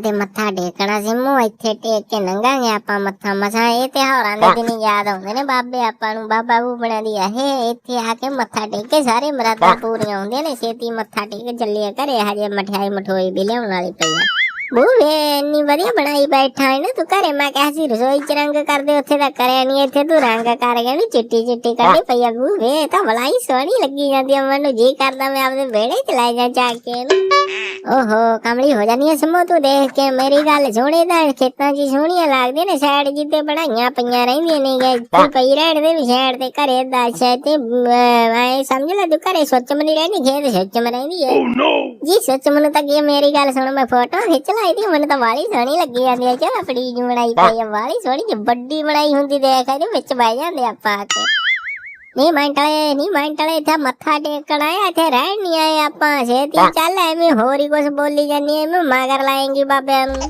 ਤੇ ਮੱਥਾ ਟੇਕਣਾ ਸੀ ਮੂੰਹ ਇੱਥੇ ਟੇਕ ਕੇ ਲੰਘਾਂਗੇ ਆਪਾਂ ਮੱਥਾ। ਮਸਾਂ ਇਹ ਤਿਉਹਾਰਾਂ ਦੇ ਦਿਨ ਯਾਦ ਆਉਂਦੇ ਨੇ ਬਾਬੇ ਆਪਾਂ ਨੂੰ ਬਾਬਾ ਬੂਬਣਾ ਦੀ ਇਹ ਇੱਥੇ ਆ ਕੇ ਮੱਥਾ ਟੇਕ ਕੇ ਸਾਰੇ ਮਰਾਦਾਂ ਪੂਰੀਆਂ ਹੁੰਦੀਆਂ ਨੇ ਛੇਤੀ ਮੱਥਾ ਟੇਕ ਕੇ ਚੱਲੀਏ ਘਰੇ ਹਜੇ ਮਠਿਆਈ ਮਠੋਈ ਵੀ ਲਿਆਉਣ ਵਾਲੀ ਪਈ ਆ। ਬੂਵੇ ਇੰਨੀ ਵਧੀਆ ਬਣਾਈ ਬੈਠਾ ਹੈ ਨਾ ਤੂੰ ਘਰੇ ਮੈਂ ਕਿਹਾ ਸੀ ਰਸੋਈ ਚ ਰੰਗ ਕਰਦੇ ਉੱਥੇ ਤਾਂ ਕਰਿਆ ਨਹੀਂ ਇੱਥੇ ਤੂੰ ਰੰਗ ਕਰ ਗਿਆ ਨੀ ਚਿੱਟੀ ਚਿੱਟੀ ਕਰਨੀ ਪਈ ਆ ਬੂਵੇ ਤਾਂ ਬਲਾਈ ਸੋਹਣੀ ਲੱਗੀ ਜਾਂਦੀ ਆ ਮੈਨੂੰ ਜੀ ਕਰਦਾ ਮੈਂ ਆਪਦੇ ਵਿਹੜੇ ਚ ਲੈ ਜਾ ਜਾ ਕੇ ਇਹਨੂੰ। ਓਹੋ ਕਮਲੀ ਹੋ ਜਾਨੀ ਐ ਸਮੋ ਤੂੰ ਦੇਖ ਕੇ ਮੇਰੀ ਗੱਲ ਸੁਣੇ ਤਾਂ ਖੇਤਾਂ 'ਚ ਸੋਹਣੀਆਂ ਲੱਗਦੀਆਂ ਨੇ ਸਾਈਡ ਜਿੱਤੇ ਬਣਾਈਆਂ ਪਈਆਂ ਰਹਿੰਦੀਆਂ ਨੇ ਗੇ ਤੂੰ ਪਈ ਰਹਿਣ ਦੇ ਵੀ ਸਾਈਡ ਤੇ ਘਰੇ ਦੱਸ ਤੇ ਮੈਂ ਸਮਝ ਲੈ ਤੂੰ ਘਰੇ ਸੋਚ ਮਨੀ ਰਹਿਣੀ ਖੇਤ ਸੋਚ ਮ ਰਹਿੰਦੀ ਐ ਜੀ ਸੱਚ ਮੈਨੂੰ ਤਾਂ ਕੀ ਮੇਰੀ ਗੱਲ ਸੁਣ ਮੈਂ ਫੋਟੋ ਖਿੱਚ ਲਈ ਦੀ ਮੈਨੂੰ ਤਾਂ ਵਾਲੀ ਸੋਹਣੀ ਲੱਗੀ ਜਾਂਦੀ ਹੈ ਚਲ ਆਪਣੀ ਜੀ ਬਣਾਈ ਪਈ ਆ ਵਾਲੀ ਸੋਹਣੀ ਵੱਡੀ ਬਣਾਈ ਹੁੰਦੀ ਦੇਖ ਇਹਦੇ ਵਿੱਚ ਬਹਿ ਜਾਂਦੇ ਆਪਾਂ ਆ ਕੇ ਨਹੀਂ ਮੰਟਲੇ ਨਹੀਂ ਮੰਟਲੇ ਇੱਥੇ ਮੱਥਾ ਟੇਕਣ ਆਏ ਇੱਥੇ ਰਹਿਣ ਨਹੀਂ ਆਏ ਆਪਾਂ। ਛੇਤੀ ਚੱਲ ਐਵੇਂ ਹੋਰ ਹੀ ਕੁਝ ਬੋਲੀ ਜਾਂਦੀ ਐ ਮੈਂ ਮਗਰ ਲਾਏਂਗੀ ਬਾਬਿਆਂ ਨੂੰ।